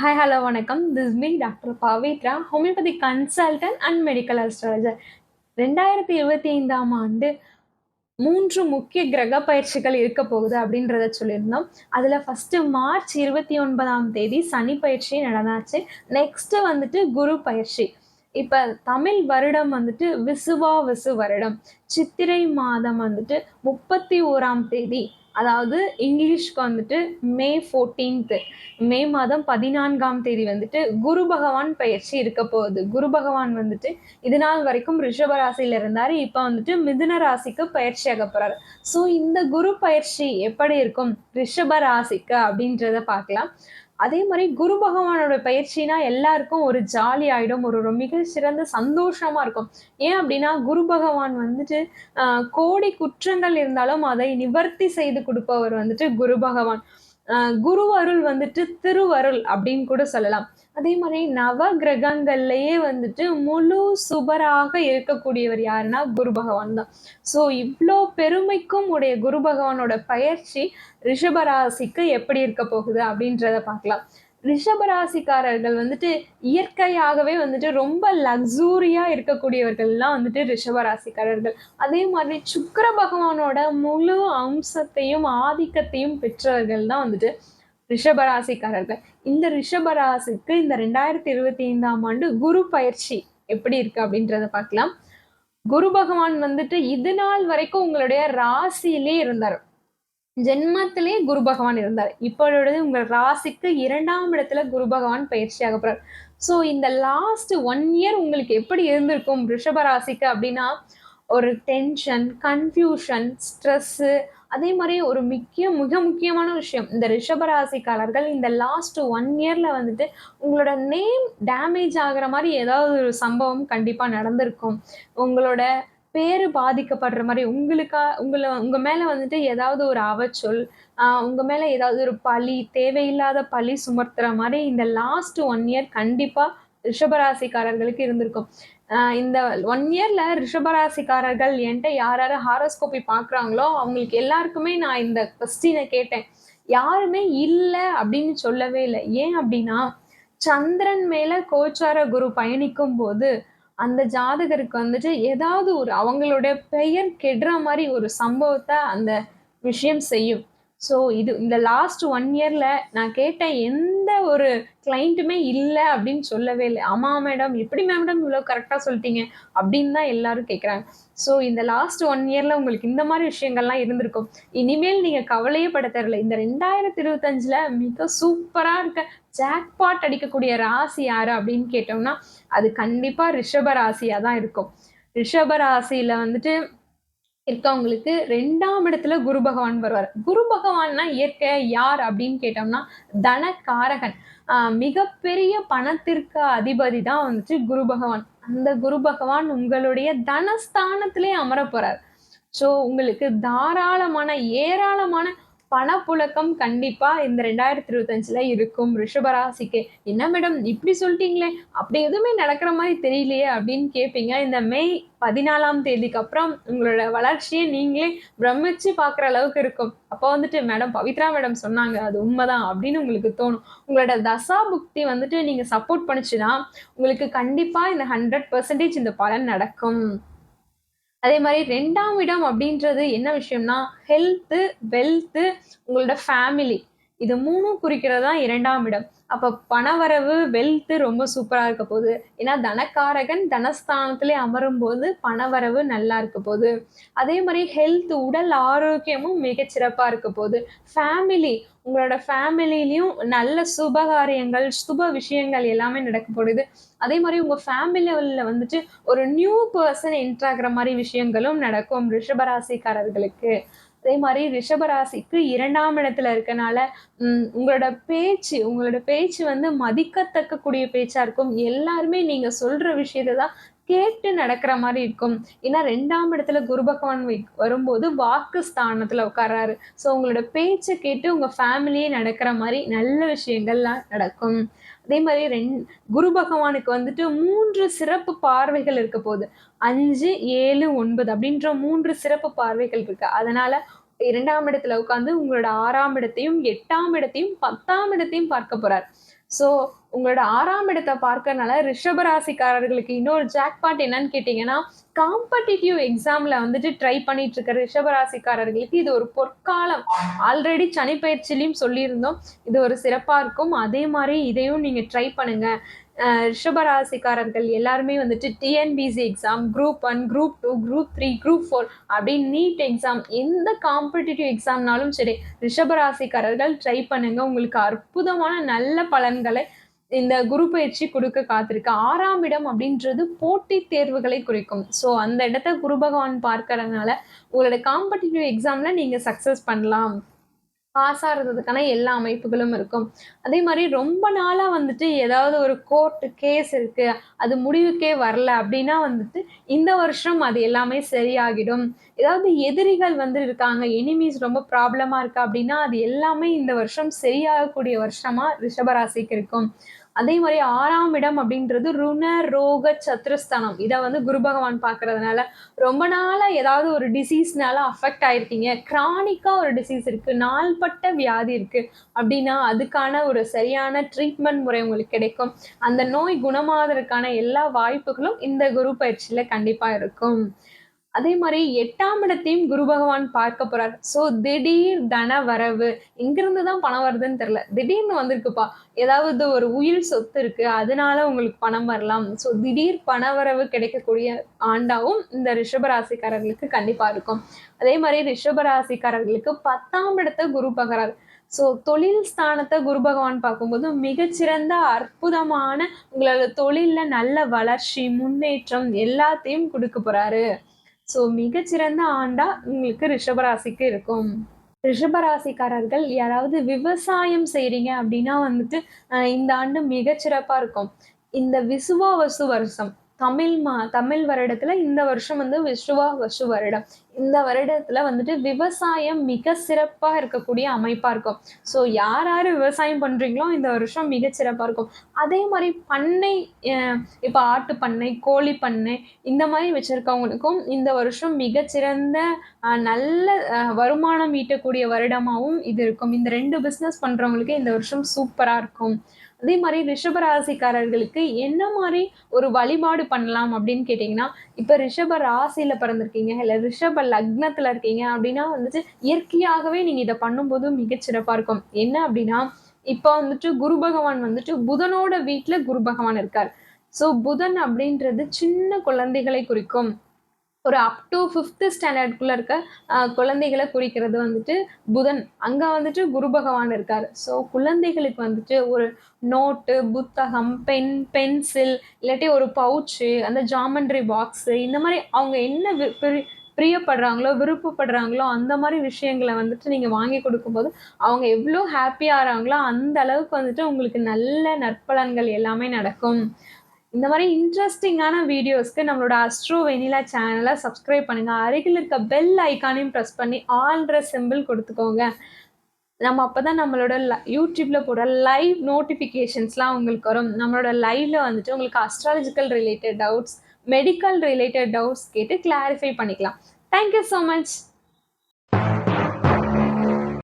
Hi hello வணக்கம். This me doctor Pavithra homeopathy consultant and medical astrologer ரெண்டாயிரத்தி இருபத்தி ஐந்தாம் ஆண்டு மூன்று முக்கிய கிரக பயிற்சிகள் இருக்க போகுது அப்படின்றத சொல்லியிருந்தோம். அதில் ஃபஸ்ட்டு மார்ச் இருபத்தி ஒன்பதாம் தேதி சனி பயிற்சி நடந்தாச்சு. நெக்ஸ்ட்டு வந்துட்டு குரு பயிற்சி. இப்போ தமிழ் வருடம் வந்துட்டு விசுவா விசு வருடம். சித்திரை மாதம் வந்துட்டு முப்பத்தி ஓராம் தேதி அதாவது இங்கிலீஷ்க்கு வந்துட்டு மே ஃபோர்டீன்த்து மே மாதம் பதினான்காம் தேதி வந்துட்டு குரு பகவான் பயிற்சி இருக்க போகுது. குரு பகவான் வந்துட்டு இது நாள் வரைக்கும் ரிஷப ராசியில் இருந்தார். இப்போ வந்துட்டு மிதுன ராசிக்கு பயிற்சியாக போகிறார் ஸோ இந்த குரு பயிற்சி எப்படி இருக்கும்? ரிஷப ராசிக்கு அப்படின்றத பார்க்கலாம். அதே மாதிரி குரு பகவானோட பயிற்சினா எல்லாருக்கும் ஒரு ஜாலி ஆகிடும் ஒரு மிக சிறந்த சந்தோஷமா இருக்கும். ஏன் அப்படின்னா குரு பகவான் வந்துட்டு கோடி குற்றங்கள் இருந்தாலும் அதை நிவர்த்தி செய்து கொடுப்பவர் வந்துட்டு குரு பகவான். குரு அருள் வந்துட்டு திருவருள் அப்படின்னு கூட சொல்லலாம். அதே மாதிரி நவ கிரகங்கள்லயே வந்துட்டு முழு சுபராக இருக்கக்கூடியவர் யாருன்னா குரு பகவான் தான். ஸோ இவ்வளோ பெருமைக்கும் உடைய குரு பகவானோட பயிற்சி ரிஷபராசிக்கு எப்படி இருக்க போகுது அப்படின்றத பார்க்கலாம். ரிஷபராசிக்காரர்கள் வந்துட்டு இயற்கையாகவே வந்துட்டு ரொம்ப லக்ஸூரியா இருக்கக்கூடியவர்கள்லாம் வந்துட்டு ரிஷபராசிக்காரர்கள். அதே மாதிரி சுக்கர பகவானோட முழு அம்சத்தையும் ஆதிக்கத்தையும் பெற்றவர்கள் தான் வந்துட்டு ரிஷபராசிக்காரர்கள். இந்த ரிஷபராசிக்கு இந்த ரெண்டாயிரத்தி இருபத்தி ஐந்தாம் ஆண்டு குரு பயிற்சி எப்படி இருக்கு அப்படின்றத பார்க்கலாம். குரு பகவான் வந்துட்டு இது நாள் வரைக்கும் உங்களுடைய ராசியிலே இருந்தார். ஜென்மத்திலே குரு பகவான் இருந்தார். இப்பொழுது உங்கள் ராசிக்கு இரண்டாம் இடத்துல குரு பகவான் பயிற்சியாக போறார். ஸோ இந்த லாஸ்ட் ஒன் இயர் உங்களுக்கு எப்படி இருந்திருக்கும் ரிஷப ராசிக்கு அப்படின்னா ஒரு டென்ஷன் கன்ஃபியூஷன் ஸ்ட்ரெஸ்ஸு அதே மாதிரி ஒரு முக்கிய மிக முக்கியமான விஷயம். இந்த ரிஷபராசிக்காரர்கள் இந்த லாஸ்ட் ஒன் இயர்ல வந்துட்டு உங்களோட நேம் டேமேஜ் ஆகிற மாதிரி ஏதாவது ஒரு சம்பவம் கண்டிப்பாக நடந்திருக்கும். உங்களோட பேரு பாதிக்கப்படுற மாதிரி உங்களுக்கா உங்களை உங்க மேல வந்துட்டு ஏதாவது ஒரு அவச்சொல் உங்க மேல ஏதாவது ஒரு பழி தேவையில்லாத பழி சுமர்த்துற மாதிரி இந்த லாஸ்ட் ஒன் இயர் கண்டிப்பா ரிஷபராசிக்காரர்களுக்கு இருந்திருக்கும். இந்த ஒன் இயர்ல ரிஷபராசிக்காரர்கள் என்கிட்ட யார் யார் ஹாரோஸ்கோப்பி பார்க்குறாங்களோ அவங்களுக்கு எல்லாருக்குமே நான் இந்த கொஸ்டினை கேட்டேன். யாருமே இல்லை அப்படின்னு சொல்லவே இல்லை. ஏன் அப்படின்னா சந்திரன் மேல கோச்சார குரு பயணிக்கும் போது அந்த ஜாதகருக்கு வந்துட்டு ஏதாவது ஒரு அவங்களோட பெயர் கெடுற மாதிரி ஒரு சம்பவத்தை அந்த விஷயம் செய்யும். ஸோ இது இந்த லாஸ்ட் ஒன் இயரில் நான் கேட்ட எந்த ஒரு கிளைண்ட்டுமே இல்லை அப்படின்னு சொல்லவே இல்லை. ஆமாம் மேடம் எப்படி மேடம் இவ்வளோ கரெக்டாக சொல்லிட்டீங்க? அப்படின்னு தான் எல்லாரும் கேட்குறாங்க ஸோ இந்த லாஸ்ட் ஒன் இயரில் உங்களுக்கு இந்த மாதிரி விஷயங்கள்லாம் இருந்திருக்கும். இனிமேல் நீங்கள் கவலையே பட தரல இந்த ரெண்டாயிரத்தி இருபத்தஞ்சில் மிக சூப்பராக இருக்க ஜாக்பாட் அடிக்கக்கூடிய ராசி யார் அப்படின்னு கேட்டோம்னா அது கண்டிப்பாக ரிஷப ராசியாக தான் இருக்கும். ரிஷப ராசியில் வந்துட்டு இருக்கவங்களுக்கு ரெண்டாம் இடத்துல குரு பகவான் வருவார். குரு பகவான்னா இயற்கை யார் அப்படின்னு கேட்டோம்னா தனக்காரகன். மிகப்பெரிய பணத்திற்கு அதிபதி தான் வந்துட்டு குரு பகவான். அந்த குரு பகவான் உங்களுடைய தனஸ்தானத்திலே அமர போறார். ஸோ உங்களுக்கு தாராளமான ஏராளமான பணப்புழக்கம் கண்டிப்பா இந்த ரெண்டாயிரத்தி இருபத்தஞ்சுல இருக்கும். ரிஷபராசிக்கு. என்ன மேடம் இப்படி சொல்லிட்டீங்களே. அப்படி எதுவுமே நடக்கிற மாதிரி தெரியலையே அப்படின்னு கேட்பீங்க இந்த மே பதினாலாம் தேதிக்கு அப்புறம் உங்களோட வளர்ச்சியை நீங்களே பிரமிச்சு பார்க்குற அளவுக்கு இருக்கும். அப்போ வந்துட்டு மேடம் பவித்ரா மேடம் சொன்னாங்க. அது உண்மைதான் அப்படின்னு உங்களுக்கு தோணும். உங்களோட தசா புக்தி வந்துட்டு நீங்க சப்போர்ட் பண்ணிச்சுன்னா உங்களுக்கு கண்டிப்பா இந்த ஹண்ட்ரட் பர்சன்டேஜ் இந்த பலன் நடக்கும். அதே மாதிரி ரெண்டாம் இடம் அப்படின்றது என்ன விஷயம்னா ஹெல்த்து வெல்த்து உங்களோட ஃபேமிலி இது மூணும் குறிக்கிறதா இரண்டாம் இடம். அப்போ பணவரவு வெல்த்து ரொம்ப சூப்பராக இருக்க போகுது. ஏன்னா தனக்காரகன் தனஸ்தானத்திலே அமரும் போது பணவரவு நல்லா இருக்க போகுது. அதே மாதிரி ஹெல்த் உடல் ஆரோக்கியமும் மிகச்சிறப்பாக இருக்க போகுது. ஃபேமிலி உங்களோட ஃபேமிலிலையும் நல்ல சுபகாரியங்கள் சுப விஷயங்கள் எல்லாமே நடக்க போடுது அதே மாதிரி உங்கள் ஃபேமிலியில் வந்துட்டு ஒரு நியூ பர்சன் என்ட்ராகிற மாதிரி விஷயங்களும் நடக்கும் ரிஷபராசிக்காரர்களுக்கு. அதே மாதிரி ரிஷபராசிக்கு இரண்டாம் இடத்துல இருக்கனால உங்களோட பேச்சு உங்களோட பேச்சு வந்து மதிக்கத்தக்கக்கூடிய பேச்சா இருக்கும். எல்லாருமே நீங்க சொல்ற விஷயத்தை தான் கேட்டு நடக்கிற மாதிரி இருக்கும். ஏன்னா ரெண்டாம் இடத்துல குரு பகவான் வரும்போது வாக்கு ஸ்தானத்துல உட்காராரு ஸோ உங்களோட பேச்சை கேட்டு உங்க ஃபேமிலியே நடக்கிற மாதிரி நல்ல விஷயங்கள்லாம் நடக்கும். அதே மாதிரி ரெண் குரு பகவானுக்கு வந்துட்டு மூன்று சிறப்பு பார்வைகள் இருக்க போகுது. அஞ்சு ஏழு ஒன்பது அப்படின்ற மூன்று சிறப்பு பார்வைகள் இருக்கு. அதனால இரண்டாம் இடத்துல உட்காந்து உங்களோட ஆறாம் இடத்தையும் எட்டாம் இடத்தையும் பத்தாம் இடத்தையும் பார்க்க போறார். ஸோ உங்களோட ஆறாம் இடத்தை பார்க்கறனால ரிஷபராசிக்காரர்களுக்கு இன்னொரு ஜாக்பாட் என்னன்னு கேட்டிங்கன்னா காம்படிட்டிவ் எக்ஸாமில் வந்துட்டு ட்ரை பண்ணிட்டு இருக்க ரிஷபராசிக்காரர்களுக்கு இது ஒரு பொற்காலம். ஆல்ரெடி சனிப்பயிற்சிலையும் சொல்லியிருந்தோம். இது ஒரு சிறப்பாக இருக்கும். அதே மாதிரி இதையும் நீங்கள் ட்ரை பண்ணுங்கள் ரிஷபராசிக்காரர்கள் எல்லாருமே வந்துட்டு TNPSC exam group one group two group three group four அப்படின்னு நீட் எக்ஸாம் எந்த காம்படிட்டிவ் எக்ஸாம்னாலும் சரி ரிஷபராசிக்காரர்கள் ட்ரை பண்ணுங்க. உங்களுக்கு அற்புதமான நல்ல பலன்களை இந்த குரு பயிற்சி கொடுக்க காத்திருக்கு. ஆறாம் இடம் அப்படின்றது போட்டி தேர்வுகளை குறிக்கும். ஸோ அந்த இடத்த குரு பகவான் பார்க்கறதுனால உங்களோட காம்படிட்டிவ் எக்ஸாமில் நீங்கள் சக்ஸஸ் பண்ணலாம். பாஸ் ஆகிறதுக்கான எல்லா அமைப்புகளும் இருக்கும். அதே மாதிரி ரொம்ப நாளாக வந்துட்டு ஏதாவது ஒரு கோர்ட்டு கேஸ் இருக்குது அது முடிவுக்கே வரல அப்படின்னா வந்துட்டு இந்த வருஷம் அது எல்லாமே சரியாகிடும். ஏதாவது எதிரிகள் வந்து இருக்காங்க எனிமீஸ் ரொம்ப ப்ராப்ளமாக இருக்கா அப்படின்னா அது எல்லாமே இந்த வருஷம் சரியாகக்கூடிய வருஷமாக ரிஷபராசிக்கு இருக்கும். அதே மாதிரி ஆறாம் இடம் அப்படின்றது ருண ரோக சத்ருஸ்தானம். இதை வந்து குரு பகவான் பார்க்கறதுனால ரொம்ப நாளாக ஏதாவது ஒரு டிசீஸ்னால அஃபெக்ட் ஆயிருக்கீங்க. கிரானிக்காக ஒரு டிசீஸ் இருக்குது நாள்பட்ட வியாதி இருக்குது அப்படின்னா அதுக்கான ஒரு சரியான ட்ரீட்மெண்ட் முறை உங்களுக்கு கிடைக்கும். அந்த நோய் குணமாவதற்கான எல்லா வாய்ப்புகளும் இந்த குரு பயிற்சியில் கண்டிப்பாக இருக்கும். அதே மாதிரி எட்டாம் இடத்தையும் குரு பகவான் பார்க்க போறார். ஸோ திடீர் தன வரவு. எங்கிருந்து தான் பணம் வருதுன்னு தெரியல. திடீர்னு வந்திருக்குப்பா. ஏதாவது ஒரு உயிர் சொத்து இருக்கு. அதனால உங்களுக்கு பணம் வரலாம். ஸோ திடீர் பண வரவு கிடைக்கக்கூடிய ஆண்டாவும் இந்த ரிஷபராசிக்காரர்களுக்கு கண்டிப்பா இருக்கும். அதே மாதிரி ரிஷபராசிக்காரர்களுக்கு பத்தாம் இடத்தை குரு பகரார் ஸோ தொழில் ஸ்தானத்தை குரு பகவான் பார்க்கும்போது மிகச்சிறந்த அற்புதமான உங்களோட தொழிலில் நல்ல வளர்ச்சி முன்னேற்றம் எல்லாத்தையும் கொடுக்க போகிறாரு ஸோ மிகச்சிறந்த ஆண்டா உங்களுக்கு ரிஷபராசிக்கு இருக்கும். ரிஷபராசிக்காரர்கள் யாராவது விவசாயம் செய்றீங்க அப்படின்னா வந்துட்டு இந்த ஆண்டு மிகச்சிறப்பா இருக்கும். இந்த விசுவாவசு வருஷம் தமிழ் மா தமிழ் வருடத்துல இந்த வருஷம் வந்து விசுவா வசு வருடம். இந்த வருடத்துல வந்துட்டு விவசாயம் மிக சிறப்பா இருக்கக்கூடிய அமைப்பா இருக்கும். ஸோ யார் யார் விவசாயம் பண்றீங்களோ இந்த வருஷம் மிக சிறப்பா இருக்கும். அதே மாதிரி பண்ணை இப்போ இப்ப ஆட்டு பண்ணை கோழி பண்ணை இந்த மாதிரி வச்சிருக்கவங்களுக்கும் இந்த வருஷம் மிகச்சிறந்த நல்ல வருமானம் ஈட்டக்கூடிய வருடமாகவும் இது இருக்கும். இந்த ரெண்டு பிஸ்னஸ் பண்றவங்களுக்கு இந்த வருஷம் சூப்பரா இருக்கும். அதே மாதிரி ரிஷபராசிக்காரர்களுக்கு என்ன மாதிரி ஒரு வழிபாடு பண்ணலாம் அப்படின்னு கேட்டிங்கன்னா இப்போ ரிஷப ராசியில் பிறந்திருக்கீங்க இல்லை ரிஷப லக்னத்தில் இருக்கீங்க அப்படின்னா வந்துட்டு இயற்கையாகவே நீங்க இதை பண்ணும்போது மிகச்சிறப்பாக இருக்கும். என்ன அப்படின்னா இப்போ வந்துட்டு குரு பகவான் வந்துட்டு புதனோட வீட்டில் குரு பகவான் இருக்கார். ஸோ புதன் அப்படின்றது சின்ன குழந்தைகளை குறிக்கும். ஒரு அப் டு ஃபிஃப்த்து ஸ்டாண்டர்ட்குள்ளே இருக்க குழந்தைகளை குறிக்கிறது வந்துட்டு புதன். அங்கே வந்துட்டு குரு பகவான் இருக்கார். ஸோ குழந்தைகளுக்கு வந்துட்டு ஒரு நோட்டு புத்தகம் பென் பென்சில் இல்லாட்டி ஒரு பவுச்சு அந்த ஜாமெண்ட்ரி பாக்ஸு இந்த மாதிரி அவங்க என்ன வி- பிரியப்படுறாங்களோ விருப்பப்படுறாங்களோ அந்த மாதிரி விஷயங்களை வந்துட்டு நீங்கள் வாங்கி கொடுக்கும்போது அவங்க எவ்வளோ ஹாப்பியாகிறாங்களோ அந்த அளவுக்கு வந்துட்டு உங்களுக்கு நல்ல நற்பலன்கள் எல்லாமே நடக்கும். இந்த மாதிரி இன்ட்ரெஸ்டிங்கான வீடியோஸ்க்கு நம்மளோட அஸ்ட்ரோ வெனிலா சேனலை சப்ஸ்கிரைப் பண்ணுங்கள் அருகில் இருக்க பெல் ஐக்கானையும் ப்ரெஸ் பண்ணி ஆல்ன்ற சிம்பிள் கொடுத்துக்கோங்க. நம்ம அப்போ தான் நம்மளோட யூடியூப்பில் போடுற லைவ் நோட்டிஃபிகேஷன்ஸ்லாம் உங்களுக்கு வரும். நம்மளோட லைவ்ல வந்துட்டு உங்களுக்கு astrological related doubts medical related doubts கேட்டு கிளாரிஃபை பண்ணிக்கலாம். Thank you so much